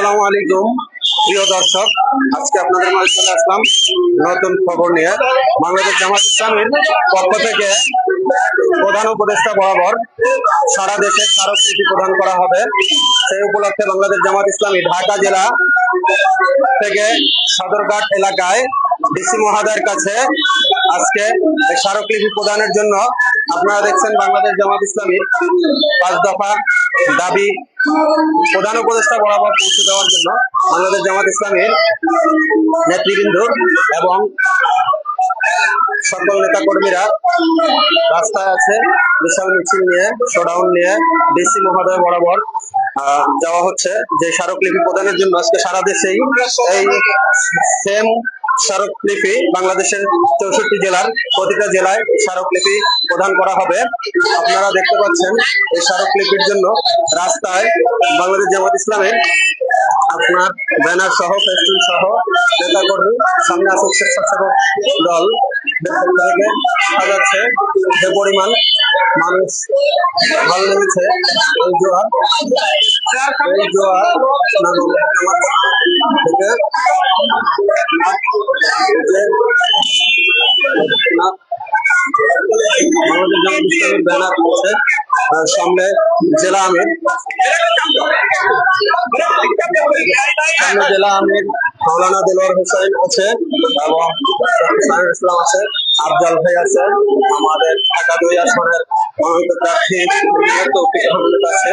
আসসালামু আলাইকুম। প্রিয় দর্শক, আজকে আপনাদের মাঝে চলে আসলাম নতুন খবর নিয়ে। বাংলাদেশ জামাত ইসলামের পক্ষ থেকে প্রধান উপদেষ্টা বরাবর সারা দেশে স্মারকলিপি প্রদান করা হবে। সেই উপলক্ষে বাংলাদেশ জামাত ইসলামী ঢাকা জেলা থেকে সদরঘাট এলাকায় ডিসি মহাদয়ের কাছে আজকে স্মারকলিপি প্রদানের জন্য আপনারা দেখছেন বাংলাদেশ জামাত ইসলামীর পাঁচ দফা দাবি প্রধান উপদেষ্টা বরাবর পৌঁছে দেওয়ার জন্য বাংলাদেশ জামাত ইসলামের নেতৃবৃন্দ এবং সকল নেতা কর্মীরা রাস্তায় আছে, বিশাল মিছিল নিয়ে শোডাউন নিয়ে ডিসি মহোদয় বরাবর যাওয়া হচ্ছে। যে স্মারকলিপি প্রদানের জন্য আজকে সারা দেশেই এই সেম স্মারকলিপি বাংলাদেশের চৌষট্টি জেলার প্রতিটা জেলায় স্মারকলিপি প্রদান করা হবে। আপনারা দেখতে পাচ্ছেন এই স্মারকলিপির জন্য রাস্তায় বাংলাদেশ জামাত ইসলামের আপনার ব্যানার সহ, ফেস্টুন সহ নেতা কর্মী সামনে আছে স্বেচ্ছাসেবক দল। থেকে সাজাচ্ছে যে পরিমাণ মানুষ ভালো লেগেছে এই জোয়ার এই জোয়ার সামনে জেলা আমির জেলা আমির মাওলানা দেলোয়ার হোসেন আছে এবং সাইফুল ইসলাম আছে, আফজাল ভাই আছে, আমাদের ঢাকা দুই আসনের আছে।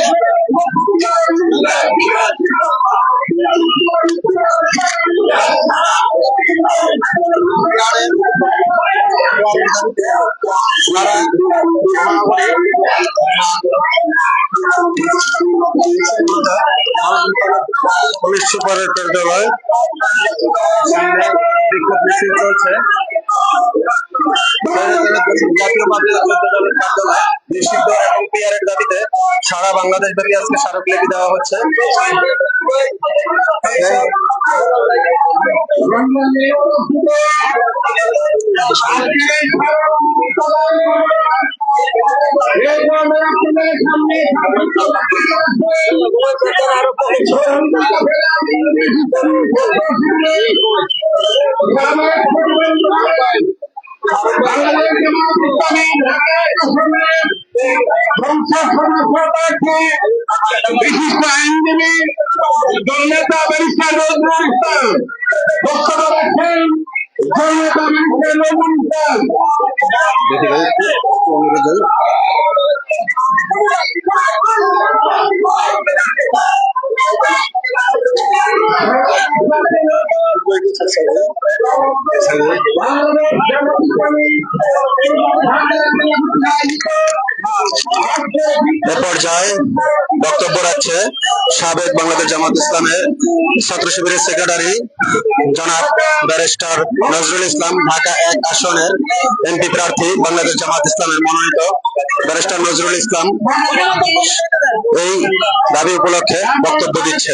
পুলিশ সুপারের কার্যালয় সামনে বিক্ষোভ মিছিল জাতীয় সারা বাংলাদেশ ব্যাপী আজকে স্মারকলিপি দেওয়া হচ্ছে। এই বিশিষ্ট আইনজীবী জননেতা ব্যারিস্টার নজরুল ইসলাম বক্তব্য রাখেন জননেতা ব্যারিস্টার নজরুল ইসলাম দেখি ভাই অনুরোধ বাংলাদেশ জামাত ইসলামী এ পর্যায়ে বক্তব্য রাখছে সাবেক বাংলাদেশ জামাত ইসলামের ছাত্র শিবিরের সেক্রেটারি জনাব ব্যারিস্টার নজরুল ইসলাম, ঢাকা এক আসনের এমপি প্রার্থী বাংলাদেশ জামাত ইসলামের মনোনীত ব্যারিস্টার নজরুল ইসলাম এই দাবি উপলক্ষে বক্তব্য দিচ্ছে।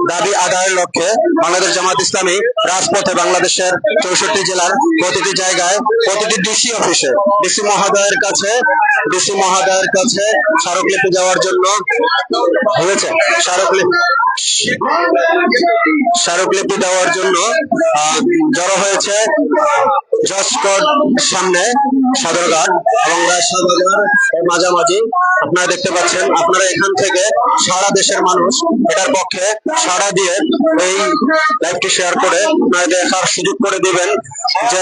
দাবি আদায়ের লক্ষ্যে বাংলাদেশ জামাত ইসলামী রাজপথে বাংলাদেশের চৌষট্টি জেলার প্রতিটি জায়গায় প্রতিটি ডিসি অফিসে, ডিসি মহোদয়ের কাছে, ডিসি মহোদয়ের কাছে স্মারকলিপি দেওয়ার জন্য হয়েছে। স্মারকলিপি স্মারকলিপি দেওয়ার জন্য জড়ো হয়েছে জসকোট সামনে সদরঘাট এবং সদরঘাট মাঝামাঝি। আপনারা দেখতে পাচ্ছেন, আপনারা এখান থেকে সারা দেশের মানুষ এটার পক্ষে সারা দিয়ে এই লাইভটি শেয়ার করে আপনারা দেখার সুযোগ করে দিবেন যে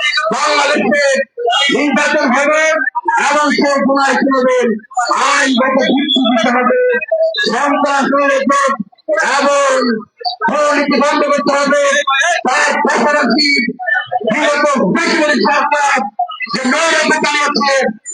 বাংলাদেশে নির্বাচন হবে এবং সে পুনরায় চলবেন আইনগত ভিত্তি দিতে হবে সন্ত্রাস এবং দুর্নীতি বন্ধ করতে হবে। তার পাশাপাশি বিগত বেসরকারি সরকার যে নৈরাজ্য চালিয়েছে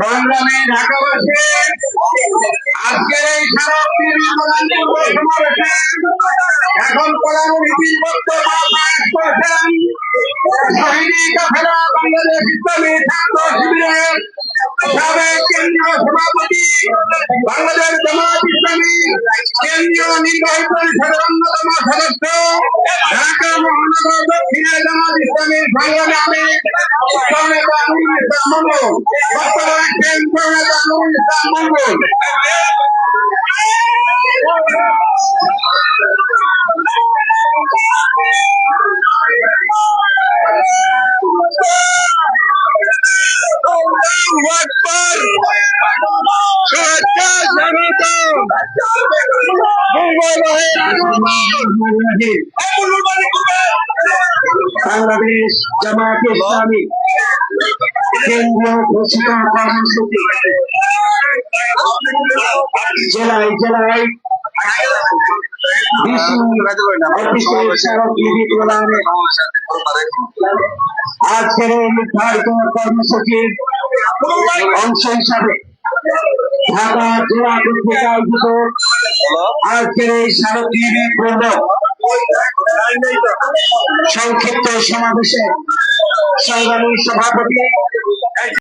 সংগ্রামী ঢাকাবাসী, আজকের এই সারাদিন এখন প্রধানমন্ত্রী বিলবদ্ধ করেছেন। শহীদি কাফেলা বাংলাদেশ ইসলামী ছাত্র শিবিরের সাবেক কেন্দ্রীয় সভাপতি, বাংলাদেশ জামাত ইসলামী কেন্দ্রীয় নির্বাহী পরিষদের অন্যতম সদস্য, ঢাকা মহানগর দক্ষিণের জামাত ইসলামী সংগ্রামে জননেতা নুরুল ইসলাম মঙ্গল, বর্তমানে কেন্দ্রীয় নেতা নুরুল ইসলাম বাংলাদেশ জামাত ইসলামী কেন্দ্রীয় ঘোষিত কর্মসূচি জেলায় জেলায় আজকের নির্ধারিত কর্মসূচির অংশ হিসাবে ঢাকা জেলা আয়োজিত আজকের এই স্মারক লিপি প্রদান সংক্ষিপ্ত সমাবেশে সংগ্রামী সভাপতি